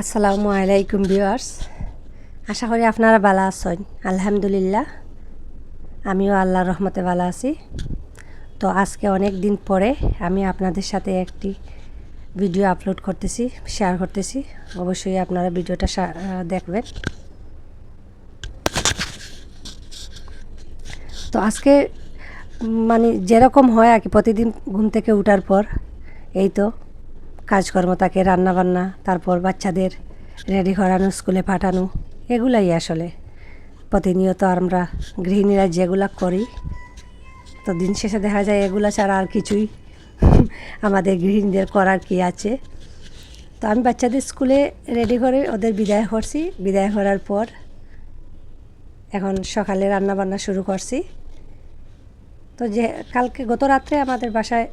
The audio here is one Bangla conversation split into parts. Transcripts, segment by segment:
আসসালামু আলাইকুম ভিউয়ার্স। আশা করি আপনারা ভালো আছেন। আলহামদুলিল্লাহ, আমিও আল্লাহর রহমতে ভালো আছি। তো আজকে অনেক দিন পরে আমি আপনাদের সাথে একটি ভিডিও আপলোড করতেছি শেয়ার করতেছি। অবশ্যই আপনারা ভিডিওটা দেখবেন। তো আজকে মানে যেরকম হয় আর কি, প্রতিদিন ঘুম থেকে ওঠার পর, এই তো কাজকর্ম থাকে রান্নাবান্না, তারপর বাচ্চাদের রেডি করানো স্কুলে পাঠানো, এগুলাই আসলে। প্রতিনিয়ত আমরা গৃহিণীরা যেগুলা করি তো দিন শেষে দেখা যায় এগুলা ছাড়া আর কিছুই আমাদের গৃহিণীদের করার কি আছে। তো আমি বাচ্চাদের স্কুলে রেডি করে ওদের বিদায় করছি। বিদায় করার পর এখন সকালে রান্না বান্না শুরু করছি। তো যে কালকে গত রাত্রে আমাদের বাসায়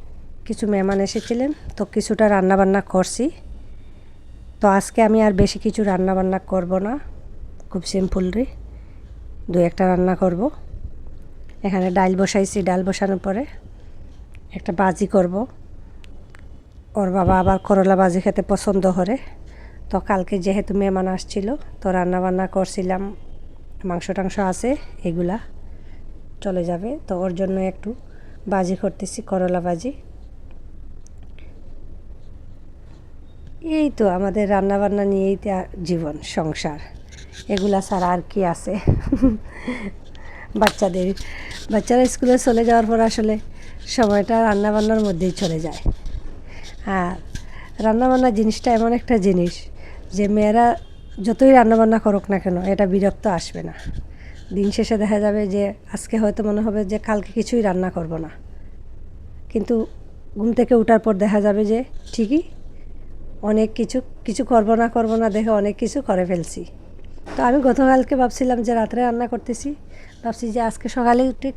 কিছু মেহমান এসেছিলেন, তো কিছুটা রান্না বান্না করছি। তো আজকে আমি আর বেশি কিছু রান্না বান্না করব না, খুব সিম্পলই দু একটা রান্না করব। এখানে ডাল বসাইছি, ডাল বসানোর পরে একটা বাজি করব। ওর বাবা আবার করলা বাজি খেতে পছন্দ করে। তো কালকে যেহেতু মেহমান আসছিল, তো রান্না বান্না করছিলাম। মাংস টাংস আছে, এগুলা চলে যাবে। তো ওর জন্য একটু বাজি করতেছি, করলা বাজি। এই তো আমাদের রান্না বান্না নিয়েই জীবন, সংসার। এগুলা ছাড়া আর কি আছে? বাচ্চাদের, বাচ্চারা স্কুলে চলে যাওয়ার পর আসলে সময়টা রান্না বান্নার মধ্যেই চলে যায়। আর রান্নাবান্না জিনিসটা এমন একটা জিনিস যে মেয়েরা যতই রান্নাবান্না করুক না কেন, এটা বিরক্ত আসবে না। দিন শেষে দেখা যাবে যে আজকে হয়তো মনে হবে যে কালকে কিছুই রান্না করব না। কিন্তু ঘুম থেকে ওঠার পর দেখা যাবে যে ঠিকই অনেক কিছু কিছু করব না করব না দেখে অনেক কিছু করে ফেলছি। তো আমি গতকালকে ভাবছিলাম যে রাত্রে রান্না করতেছি। ভাবছি যে আজকে সকালে উঠে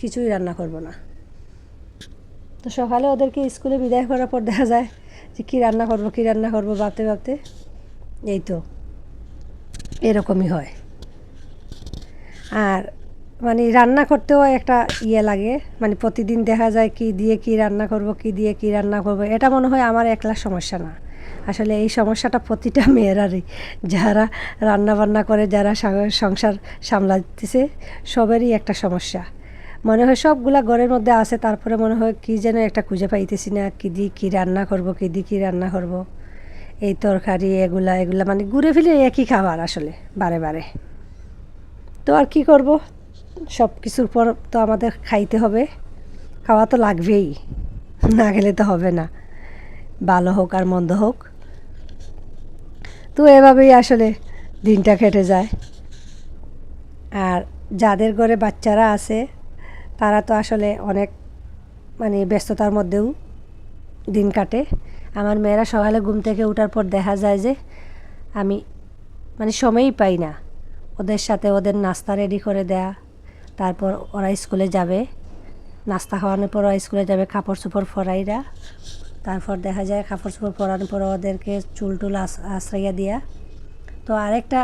কিছুই রান্না করব না। তো সকালে ওদেরকে স্কুলে বিদায় করার পর দেখা যায় যে কী রান্না করব, কী রান্না করব ভাবতে ভাবতে এই তো, এরকমই হয়। আর মানে রান্না করতেও একটা ইয়ে লাগে মানে প্রতিদিন দেখা যায় কি দিয়ে কি রান্না করব, কি দিয়ে কি রান্না করব, এটা মনে হয় আমার একলা সমস্যা না। আসলে এই সমস্যাটা প্রতিটা মেয়েরারই। যারা রান্না বান্না করে, যারা সংসার সামলাতেছে সবেরই একটা সমস্যা। মনে হয় সবগুলা ঘরের মধ্যে আছে, তারপরে মনে হয় কি যেন একটা খুঁজে পাইতেছি না, কী দিয়ে কী রান্না করব, কী দিয়ে কী রান্না করব। এই তরকারি, এগুলা এগুলা মানে ঘুরে ফিরে একই খাবার আসলে, বারে বারে। তো আর কি করব? সব কিছুর পর তো আমাদের খাইতে হবে। খাওয়া তো লাগবেই, না গেলে তো হবে না। ভালো হোক আর মন্দ হোক। তো এভাবেই আসলে দিনটা কেটে যায়। আর যাদের ঘরে বাচ্চারা আছে, তারা তো আসলে অনেক মানে ব্যস্ততার মধ্যেও দিন কাটে। আমার মেয়েরা সকালে ঘুম থেকে ওঠার পর দেখা যায় যে আমি মানে সময়ই পাই না। ওদের সাথে ওদের নাস্তা রেডি করে দেয়া, তারপর ওরা স্কুলে যাবে। নাস্তা খাওয়ানোর পর ওরা স্কুলে যাবে কাপড় চোপড় ফরাইরা। তারপর দেখা যায় কাপড় চোপড় পরানোর পর ওদেরকে চুল টুল আশ্রয়া দেওয়া তো আরেকটা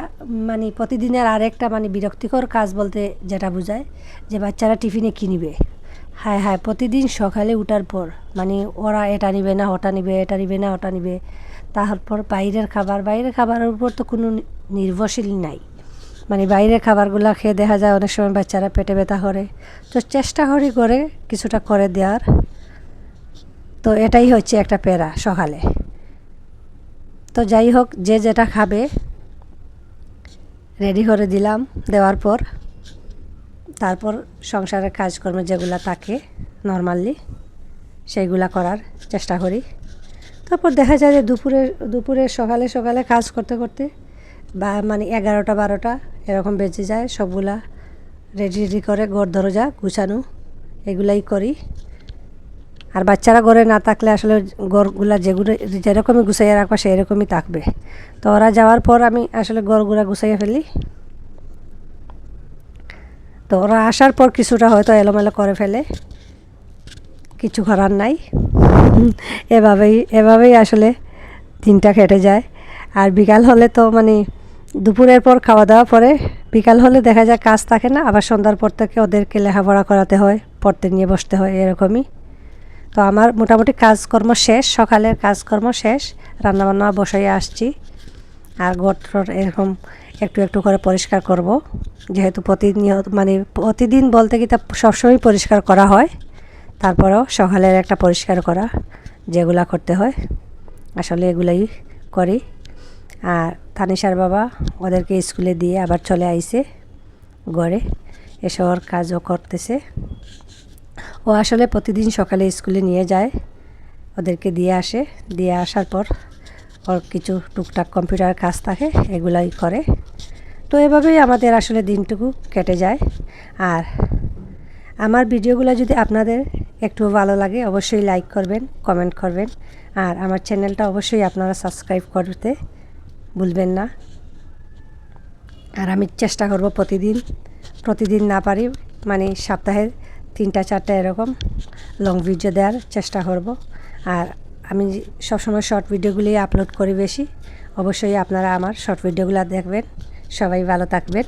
মানে প্রতিদিনের আরেকটা মানে বিরক্তিকর কাজ বলতে যেটা বোঝায়, যে বাচ্চারা টিফিনে কী নিবে? হ্যাঁ হ্যাঁ প্রতিদিন সকালে উঠার পর মানে ওরা এটা নিবে না, ওটা নিবে, এটা নিবে না, ওটা নিবে, তারপর বাইরের খাবার, বাইরের খাবারের উপর তো কোনো নির্ভরশীল নাই। মানে বাইরের খাবারগুলো খেয়ে দেখা যায় অনেক সময় বাচ্চারা পেটে ব্যথা করে। তো চেষ্টা করি, করে কিছুটা করে দেওয়ার তো এটাই হচ্ছে একটা প্যারা সকালে। তো যাই হোক, যে যেটা খাবে রেডি করে দিলাম, দেওয়ার পর তারপর সংসারের কাজকর্ম যেগুলো থাকে নর্মালি সেইগুলা করার চেষ্টা করি। তারপর দেখা যায় যে দুপুরে দুপুরে সকালে সকালে কাজ করতে করতে বা মানে এগারোটা, বারোটা এরকম বেঁচে যায়, সবগুলা রেডি রেডি করে ঘর দরজা গুছানো, এগুলাই করি। আর বাচ্চারা ঘরে না থাকলে আসলে গড়গুলা যেগুলো যেরকমই গুছাইয়া রাখবা সেই রকমই থাকবে। তো ওরা যাওয়ার পর আমি আসলে গড়গুলা গুছাইয়া ফেলি। তো ওরা আসার পর কিছুটা হয়তো এলোমেলো করে ফেলে। কিছু করার নাই। এভাবেই এভাবেই আসলে দিনটা কেটে যায়। আর বিকাল হলে তো মানে দুপুরের পর খাওয়া দাওয়া পরে বিকাল হলে দেখা যায় কাজ থাকে না, আবার সন্ধ্যার পর থেকে ওদেরকে লেখাপড়া করাতে হয়, পড়তে নিয়ে বসতে হয়, এরকমই। তো আমার মোটামুটি কাজকর্ম শেষ, সকালের কাজকর্ম শেষ, রান্নাবান্না বসাইয়ে আসছি। আর ঘর এরকম একটু একটু করে পরিষ্কার করব। যেহেতু প্রতিনিয়ত মানে প্রতিদিন বলতে কি তা সবসময় পরিষ্কার করা হয়। তারপরেও সকালের একটা পরিষ্কার করা, যেগুলা করতে হয়, আসলে এগুলাই করি। আর তানিশার বাবা ওদেরকে স্কুলে দিয়ে আবার চলে আইছে ঘরে, এসে ওর কাজও করতেছে। ও আসলে প্রতিদিন সকালে স্কুলে নিয়ে যায়, ওদেরকে দিয়ে আসে। দিয়ে আসার পর ওর কিছু টুকটাক কম্পিউটার কাজ থাকে, এগুলাই করে। তো এভাবেই আমাদের আসলে দিনটুকু কেটে যায়। আর আমার ভিডিওগুলো যদি আপনাদের একটু ভালো লাগে, অবশ্যই লাইক করবেন, কমেন্ট করবেন। আর আমার চ্যানেলটা অবশ্যই আপনারা সাবস্ক্রাইব করতে ভুলবেন না। আর আমি চেষ্টা করব প্রতিদিন প্রতিদিন না পারি মানে সপ্তাহে তিনটা, চারটা এরকম লং ভিডিও দেওয়ার চেষ্টা করব। আর আমি সবসময় শর্ট ভিডিওগুলি আপলোড করি বেশি। অবশ্যই আপনারা আমার শর্ট ভিডিওগুলো দেখবেন। সবাই ভালো থাকবেন।